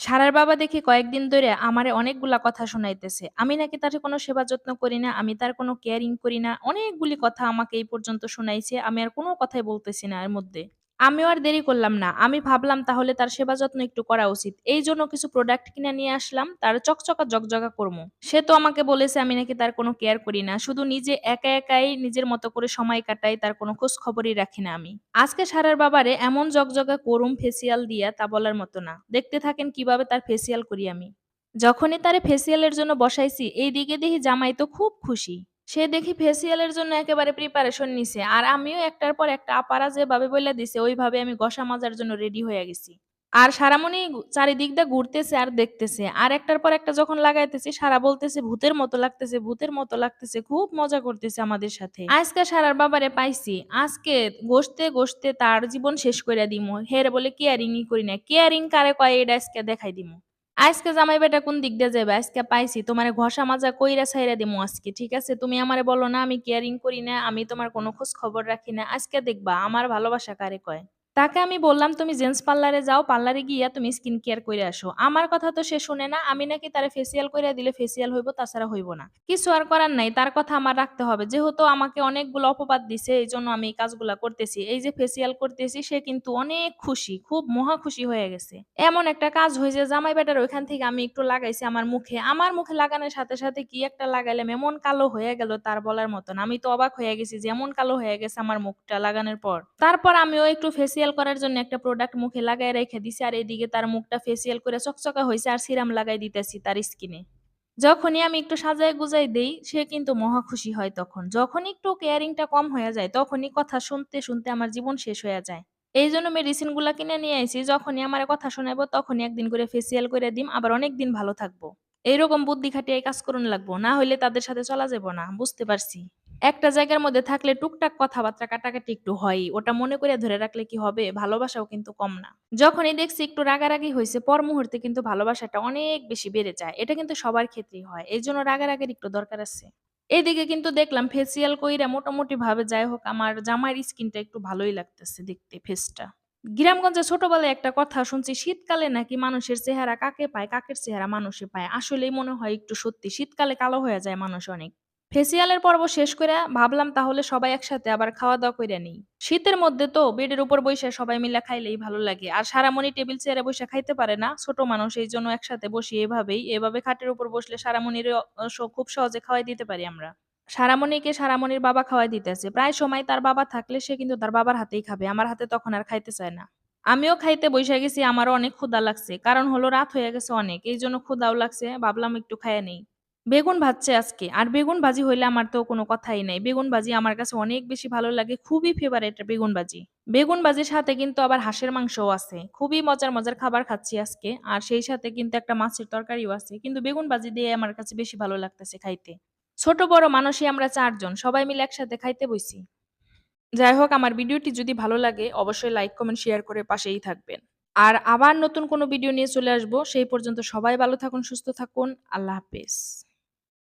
সারার বাবা দেখি কয়েকদিন ধরে আমারে অনেকগুলা কথা শোনাইতেছে আমি নাকি তার কোনো সেবা যত্ন করি না, আমি তার কোনো কেয়ারিং করি না। অনেকগুলি কথা আমাকে এই পর্যন্ত শোনাইছে আমি আর কোনো কথাই বলতেছি না এর মধ্যে। আমিও আর দেরি করলাম না। আমি ভাবলাম তাহলে তার সেবা যত্ন একটু করা উচিত। এই জন্য কিছু প্রোডাক্ট কিনে নিয়ে আসলাম। তার চকচকা জকজকা করমু। সে তো আমাকে বলেছে আমি নাকি তার কোনো কেয়ার করি না। শুধু নিজে একা একাই নিজের মতো করে সময় কাটাই, তার কোনো খোঁজ খবরই রাখি না আমি। আজকে সারার বাবারে এমন জকজকা করুম ফেসিয়াল দিয়া তা বলার মতো না। দেখতে থাকেন কীভাবে তার ফেসিয়াল করি আমি। যখনই তারে ফেসিয়ালের জন্য বসাইছি এই দিকে দেখি জামাই তো খুব খুশি। সে দেখি ফেসিয়ালের জন্য একেবারে প্রিপারেশন নিছে। আর আমিও একটার পর একটা আপারা যেভাবে বইলা দিছে ওইভাবে আমি গসা মাজার জন্য রেডি হয়ে গেছি। আর সারামণি চারিদিক দিয়ে ঘুরতেছে আর দেখতেছে। আর একটার পর একটা যখন লাগাইতেছি সারা বলতেছে, "ভূতের মতো লাগতেছে, ভূতের মতো লাগতেছে।" খুব মজা করতেছে আমাদের সাথে। আজকে সারার বাবারে পাইছি। আজকে ঘষতে, ঘষতে তার জীবন শেষ কইরা দিমু। হেরে বলে কেয়ারিংই করি না। কেয়ারিং কারে কয় এটা আজকে দেখাই দিমু। আজকে জামাই বেটা কোন দিক দিয়ে যাবে আজকে পাইছি। তোমার ঘষা মাজা কইরা সাইরা দিমু আজকে। ঠিক আছে? তুমি আমারে বলো না আমি কেয়ারিং করি না, আমি তোমার কোনো খোঁজ খবর রাখি না। আজকে দেখবা আমার ভালোবাসা কারে কয়। তাকে আমি বললাম, "তুমি জেন্টস পার্লারে যাও। পার্লারে গিয়া তুমি স্কিন কেয়ার করে আসো।" আমার কথা তো সে শুনে না। আমি নাকি তারে ফেসিয়াল কইরা দিলে ফেসিয়াল হইব, তাছাড়া হইব না। কিছু আর করার নাই। তার কথা আমার রাখতে হবে। যেহেতু আমাকে অনেকগুলো অপবাদ দিছে, এই জন্য আমি এই কাজগুলা করতেছি। এই যে ফেসিয়াল করতেছি সে কিন্তু অনেক খুশি। খুব মহা খুশি হয়ে গেছে। এমন একটা কাজ হয়েছে জামাই বেটার ওইখান থেকে আমি একটু লাগাইছি আমার মুখে। আমার মুখে লাগানোর সাথে, সাথে কি একটা লাগাইলাম এমন কালো হয়ে গেল তার বলার মতন আমি তো অবাক হয়ে গেছি যে এমন কালো হয়ে গেছে আমার মুখটা লাগানোর পর। তারপর আমিও একটু ফেসিয়াল করার জন্য একটা প্রোডাক্ট মুখে লাগায় রেখে দিছি। আর এদিকে তার মুখটা ফেসিয়াল করে চকচকা হইছে আর সিরাম লাগাই দিতেছি তার স্কিনে। যখনই আমি একটু সাজায় গুজাই দেই, সে কিন্তু মহা খুশি হয় তখন। যখনই একটু কেয়ারিংটা কম হয়ে যায়, তখনই কথা শুনতে, শুনতে আমার জীবন শেষ হইয়া যায়। এইজন্য মেডিসিনগুলা কিনে নিয়ে আইছি। যখনই আমার কথা শোনাইবো, তখনই একদিন করে ফেসিয়াল করে দিম, আবার অনেকদিন ভালো থাকব। এইরকম বুদ্ধি খাটিয়ে কাজ করুন লাগবো। না হইলে তাদের সাথে চলা যাইব না। বুঝতে পারছি। একটা জায়গার মধ্যে থাকলে টুকটাক কথাবার্তা কাটাকাটি একটু হয় ওটা মনে করে ধরে রাখলে কি হবে? ভালোবাসাও কিন্তু কম না। যখনই দেখছি একটু রাগারাগি হয়েছে পর মুহূর্তে কিন্তু ভালোবাসাটা অনেক বেশি বেড়ে যায়। এটা কিন্তু সবার ক্ষেত্রেই হয়। এই জন্য রাগারাগির একটু দরকার আছে। এদিকে কিন্তু দেখলাম ফেসিয়াল কইরা মোটামুটি ভাবে যাই হোক আমার জামার স্কিনটা একটু ভালোই লাগতেছে দেখতে ফেসটা। গ্রামগঞ্জে ছোটবেলায় একটা কথা শুনছি শীতকালে নাকি মানুষের চেহারা কাকে পায়, কাকের চেহারা মানুষে পায়। আসলেই মনে হয় একটু সত্যি। শীতকালে কালো হয়ে যায় মানুষ অনেক। ফেসিয়ালের পর্ব শেষ করে ভাবলাম তাহলে সবাই একসাথে আবার খাওয়া-দাওয়া কইরা নেই। শীতের মধ্যে তো বেডের উপর বইসা সবাই মিলে খাইলেই ভালো লাগে। আর সারামণি টেবিল চেয়ারে বইসা খাইতে পারে না। ছোট মানুষ, এই জন্য একসাথে বসি এভাবেই। এভাবে খাটের উপর বসলে সারামণিরও অ খুব সহজে খাওয়াই দিতে পারি আমরা। সারামণিকে সারামণির বাবা খাওয়াই দিতেছে। প্রায় সময় তার বাবা থাকলে সে কিন্তু তার বাবার হাতেই খাবে। আমার হাতে তখন আর খাইতে চায় না। আমিও খাইতে বইসা গেছি। আমারও অনেক ক্ষুধা লাগছে। কারণ হলো রাত হয়ে গেছে অনেক। এই জন্য ক্ষুধাও লাগছে। ভাবলাম একটু খাইয়া নেই। বেগুন ভাজছে আজকে। আর বেগুন ভাজি হইলে আমার তো কোনো কথাই নাই। বেগুন ভাজি আমার কাছে অনেক বেশি ভালো লাগে। খুবই ফেভারেট বেগুন ভাজি। বেগুন ভাজির সাথে কিন্তু আবার হাঁসের মাংসও আছে। খুবই মজার, মজার খাবার খাচ্ছি আজকে। আর সেই সাথে কিন্তু একটা মাছের তরকারিও আছে। কিন্তু বেগুন ভাজি দিয়ে আমার কাছে বেশি ভালো লাগতেছে খাইতে। ছোট বড় মানুষই আমরা চারজন সবাই মিলে একসাথে খাইতে বইছি। যাই হোক আমার ভিডিওটি যদি ভালো লাগে অবশ্যই লাইক, কমেন্ট, শেয়ার করে পাশেই থাকবেন। আর আবার নতুন কোনো ভিডিও নিয়ে চলে আসব। সেই পর্যন্ত সবাই ভালো থাকুন, সুস্থ থাকুন। আল্লাহ হাফেজ।